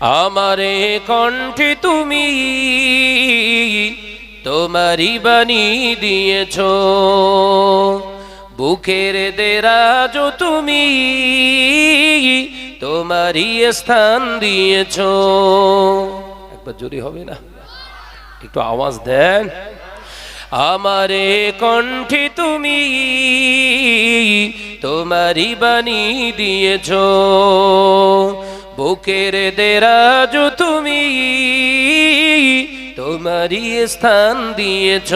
আমারে কণ্ঠে তুমি তোমারই বাণী দিয়েছ। বুকের দেরাজ তুমি তোমারই স্থান দিয়েছ। একবার জোরে হবে না? একটু আওয়াজ দেন। আমারে কণ্ঠে তুমি তোমারই বাণী দিয়েছ। বুকের দেরাজ তুমি তোমারই স্থান দিয়েছ।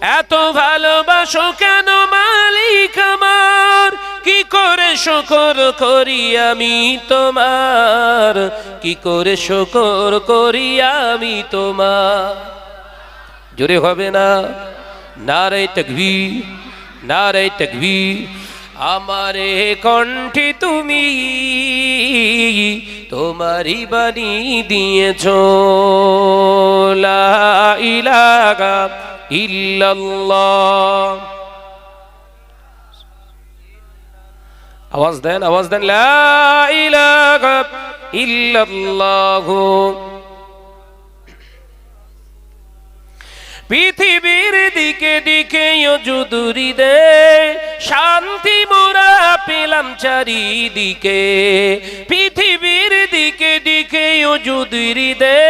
এত ভালোবাসো কেন মালিক আমার? কি করে শকর করি আমি তোমার? কি করে শকর করি আমি তোমার? জোরে হবে না? নারে তকবি নারে তকবি আমারে কণ্ঠে তুমি তোমারি বাণী দিয়েছ। আওয়াজ দেন আওয়াজ দেন। পৃথিবীর দিকে দিকে যুদুরি দে শান্তি পেলাম চারিদিকে, পৃথিবীর দিকে দিকে যুদুরি দে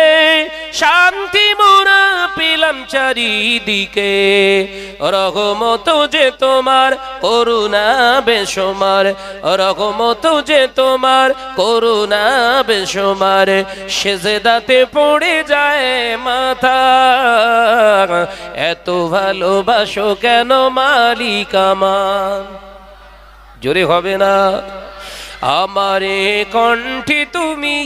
শান্তি মোরা পেলাম চারিদিকে। রহমত যে তোমার করুণা বেসমার রহমত যে তোমার করুণা বেসমার সেজেদাতে পড়ে যায় মাথা। এত ভালোবাসো কেন মালিক আমার? জোরে হবে না। আমারে কণ্ঠে তুমি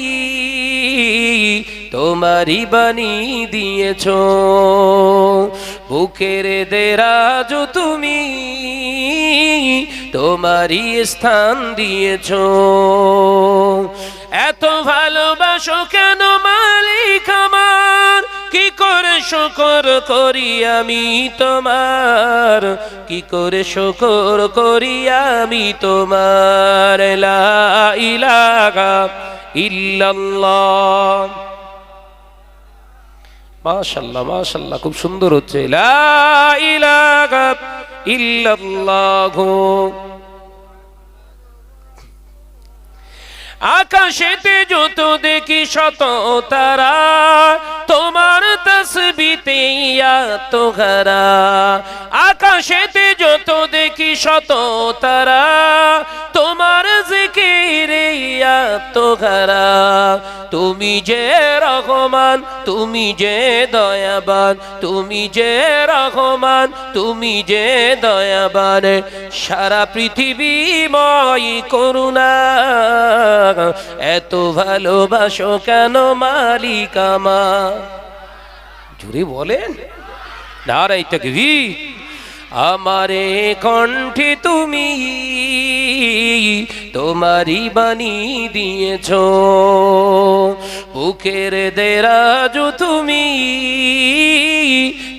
তোমারই বাণী দিয়েছ। বুকের দেরাজ তুমি তোমারই স্থান দিয়েছ। এত ভালোবাসো কেন মালিক আমার? কি করে শকর করি আমি তোমার? কি করে শকর করি আমি তোমার? লা ইলাহা ইল্লাল্লাহ। মাশাল্লাহ মাশাল্লাহ খুব সুন্দর হচ্ছে। আকাশেতে যত দেখি শত তারা তসবিতে তো ঘরা আকাশেতে যত দেখি শত তারা, তোমার জিকিরে তো ঘরা তুমি যে রহমান, তুমি যে দয়াবান, তুমি যে রহমান, তুমি যে দয়াবান, সারা পৃথিবীময় করুণা, এত ভালোবাসো কেন মালিক আমার? জুড়ে বলেন নারাই আমারে কণ্ঠে তুমি তোমারই বাণী দিয়েছ, বুকের দেরাজ তুমি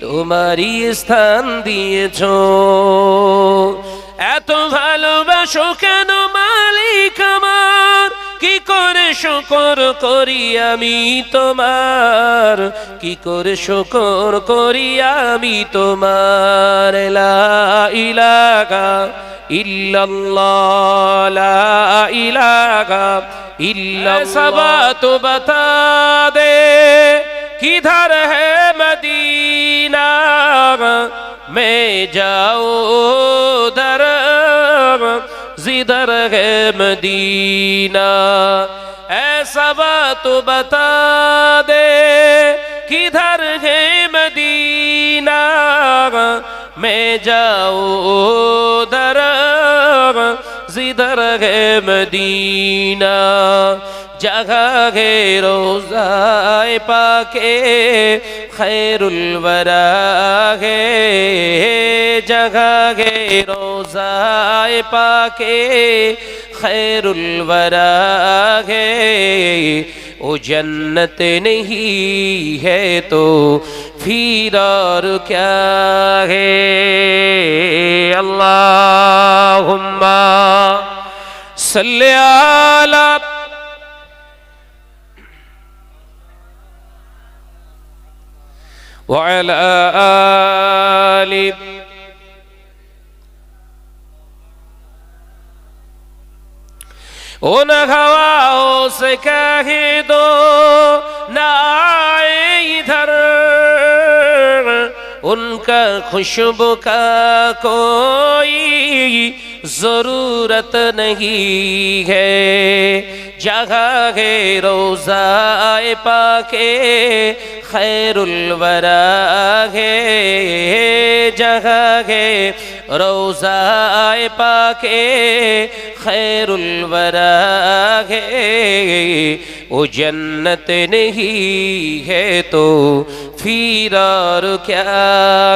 তোমারই স্থান দিয়েছ। এত ভালোবাসো কেন মালিক আমার? শকর করি আমি তোমার। কি করে শকর করি আমি তোমার? ইলাগা ইল্লা তো বতা দে কিধর হে মদিনা? মে যাও در زدر হে মদিনা। ایسا بات بتا دے کدھر ہے مدینہ؟ میں جاؤ در زدر ہے مدینہ؟ جگہ ہے روزہ پاک خیر الورا ہے۔ جگہ ہے روزہ پاک خیر الورا ہے۔ او جنت نہیں ہے تو پھر اور کیا ہے؟ اللہم صلی اللہ وعلی آل ان ہواؤں سے کہہ دو نہ آئے ادھر ان کا خوشبو کا کوئی ضرورت نہیں ہے جگہ ہے روزہ پاکے খৈরুল বরাগে জগাগে রৌজায় পাকে খৈরুল বরাগে ও জন্নত নহি হে তো ফির আর ক্যা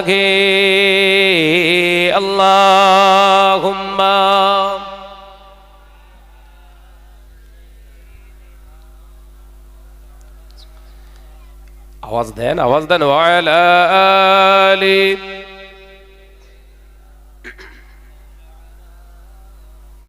গে আল্লাহ আওয়াজ দেন আওয়াজ দেন ওয়ালা আলি।